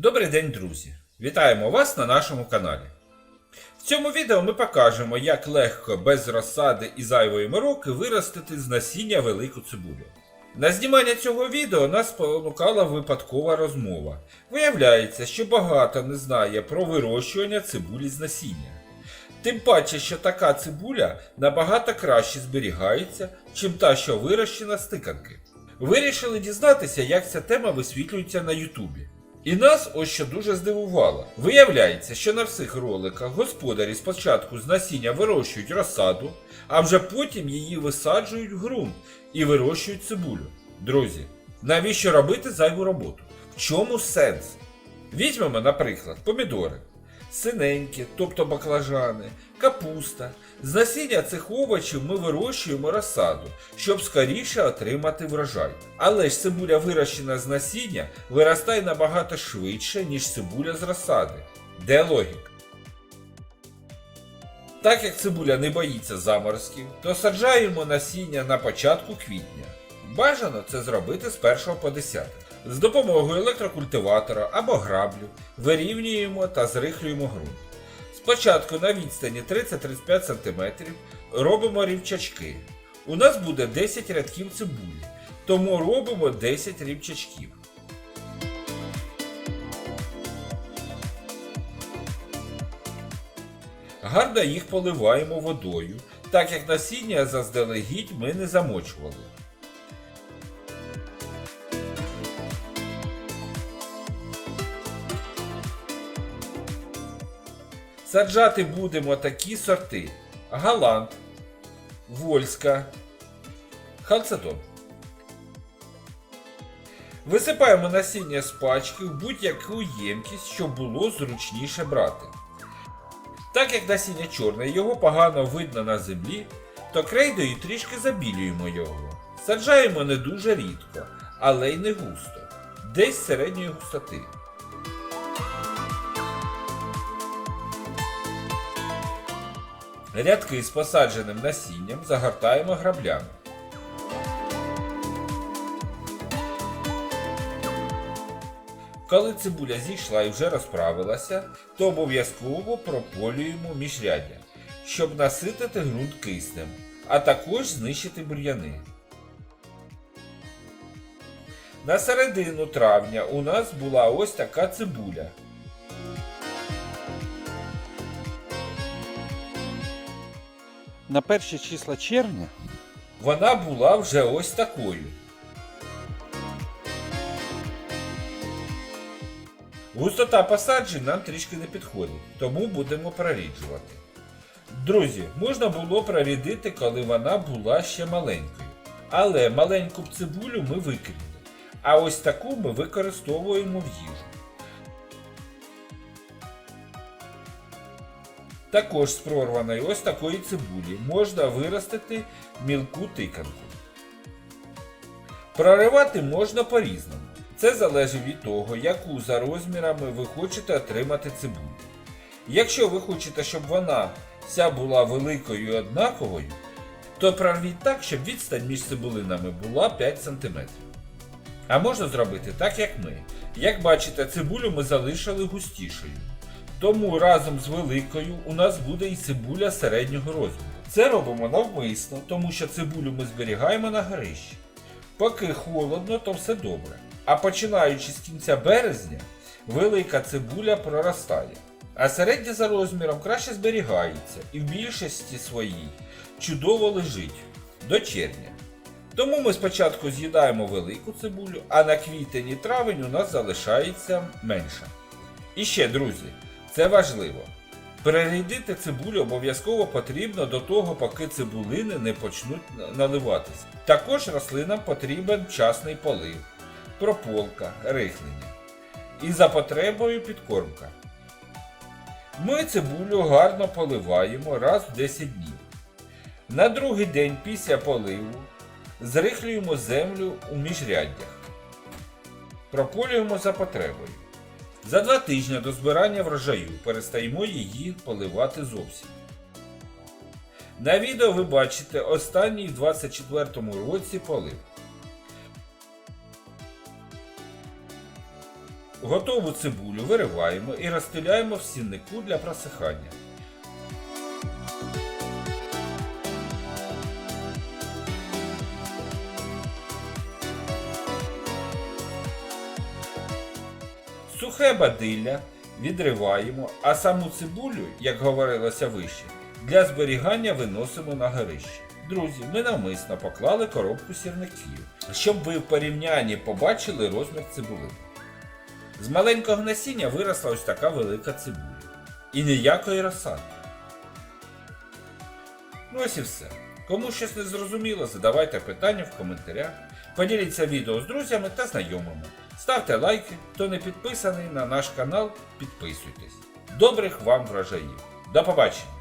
Добрий день, друзі! Вітаємо вас на нашому каналі. В цьому відео ми покажемо, як легко без розсади і зайвої мороки виростити з насіння велику цибулю. На знімання цього відео нас спонукала випадкова розмова. Виявляється, що багато не знає про вирощування цибулі з насіння. Тим паче, що така цибуля набагато краще зберігається, чим та, що вирощена з тиканки. Вирішили дізнатися, як ця тема висвітлюється на Ютубі. І нас ось що дуже здивувало. Виявляється, що на всіх роликах господарі спочатку з насіння вирощують розсаду, а вже потім її висаджують в ґрунт і вирощують цибулю. Друзі, навіщо робити зайву роботу? В чому сенс? Візьмемо, наприклад, помідори. Синенькі, тобто баклажани, капуста. З насіння цих овочів ми вирощуємо розсаду, щоб скоріше отримати врожай. Але ж цибуля, вирощена з насіння, виростає набагато швидше, ніж цибуля з розсади. Де логіка? Так як цибуля не боїться заморозків, то саджаємо насіння на початку квітня. Бажано це зробити з 1 по 10. З допомогою електрокультиватора або граблю вирівнюємо та зрихлюємо ґрунт. Спочатку на відстані 30-35 см робимо рівчачки. У нас буде 10 рядків цибулі, тому робимо 10 рівчачків. Гарно їх поливаємо водою, так як насіння заздалегідь ми не замочували. Саджати будемо такі сорти: Галант, Вольська, Халцедон. Висипаємо насіння з пачки в будь-яку ємкість, щоб було зручніше брати. Так як насіння чорне, його погано видно на землі, то крейдою трішки забілюємо його. Саджаємо не дуже рідко, але й не густо, десь середньої густоти. Рядки з посадженим насінням загортаємо граблями. Коли цибуля зійшла і вже розправилася, то обов'язково прополюємо міжряддя, щоб наситити ґрунт киснем, а також знищити бур'яни. На середину травня у нас була ось така цибуля. На перші числа червня Вона була вже ось такою. Густота посаджень нам трішки не підходить, тому будемо проріджувати. Друзі, можна було прорідити, коли вона була ще маленькою. Але маленьку цибулю ми викинули. А ось таку ми використовуємо в їжу. Також з прорваної ось такої цибулі можна виростити мілку тиканку. Проривати можна по-різному. Це залежить від того, яку за розмірами ви хочете отримати цибулю. Якщо ви хочете, щоб вона вся була великою і однаковою, то прорвіть так, щоб відстань між цибулинами була 5 см. А можна зробити так, як ми. Як бачите, цибулю ми залишили густішою. Тому разом з великою у нас буде і цибуля середнього розміру. Це робимо навмисно, тому що цибулю ми зберігаємо на горищі. Поки холодно, то все добре. А починаючи з кінця березня, велика цибуля проростає. А середня за розміром краще зберігається і в більшості своїй чудово лежить до червня. Тому ми спочатку з'їдаємо велику цибулю, а на квітень і травень у нас залишається менша. І ще, друзі, це важливо. Перерядити цибулю обов'язково потрібно до того, поки цибулини не почнуть наливатися. Також рослинам потрібен вчасний полив, прополка, рихлення. І за потребою підкормка. Ми цибулю гарно поливаємо раз в 10 днів. На другий день після поливу зрихлюємо землю у міжряддях. Прополюємо за потребою. За два тижні до збирання врожаю перестаємо її поливати зовсім. На відео ви бачите останній в 24 році полив. Готову цибулю вириваємо і розстеляємо в сіннику для просихання. Сухе бадилля відриваємо, а саму цибулю, як говорилося вище, для зберігання виносимо на горище. Друзі, ми навмисно поклали коробку сірників, щоб ви в порівнянні побачили розмір цибули. З маленького насіння виросла ось така велика цибуля. І ніякої розсади. Ну ось і все. Кому щось не зрозуміло, задавайте питання в коментарях. Поділіться відео з друзями та знайомими. Ставте лайки, хто не підписаний на наш канал, підписуйтесь. Добрих вам врожаїв. До побачення!